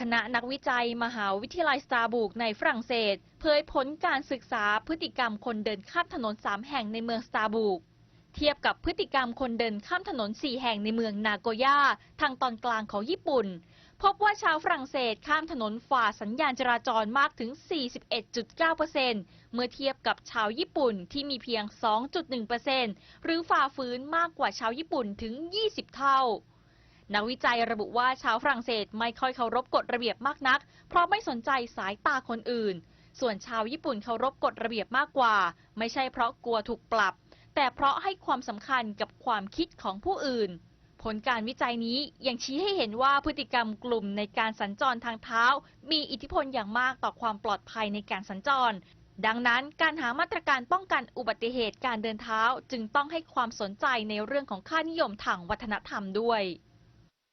คณะนักวิจัยมหาวิทยาลัยสตาร์บุกในฝรั่งเศส เผยผลการศึกษาพฤติกรรมคนเดินข้ามถนน 3 แห่งในเมืองสตาร์บุกเทียบกับพฤติกรรมคนเดินข้ามถนน 4 แห่งในเมืองนาโกย่าทางตอนกลางของญี่ปุ่น พบว่าชาวฝรั่งเศสข้ามถนนฝ่าสัญญาณจราจรมากถึง 41.9%เมื่อเทียบกับชาวญี่ปุ่นที่มีเพียง 2.1%หรือฝ่าฝืนมากกว่าชาวญี่ปุ่นถึง 20 เท่า นักวิจัยระบุว่าชาวฝรั่งเศสไม่ค่อยเคารพกฎระเบียบมากนัก เพราะไม่สนใจสายตาคนอื่น ส่วนชาวญี่ปุ่นเคารพกฎระเบียบมากกว่า ไม่ใช่เพราะกลัวถูกปรับ แต่เพราะให้ความสำคัญกับความคิดของผู้อื่น ผลการวิจัยนี้ยังชี้ให้เห็นว่าพฤติกรรมกลุ่มในการสัญจรทางเท้า มีอิทธิพลอย่างมากต่อความปลอดภัยในการสัญจรดังนั้นการหามาตรการป้องกันอุบัติเหตุการเดินเท้าจึงต้องให้ความสนใจในเรื่องของค่านิยมทางวัฒนธรรมด้วย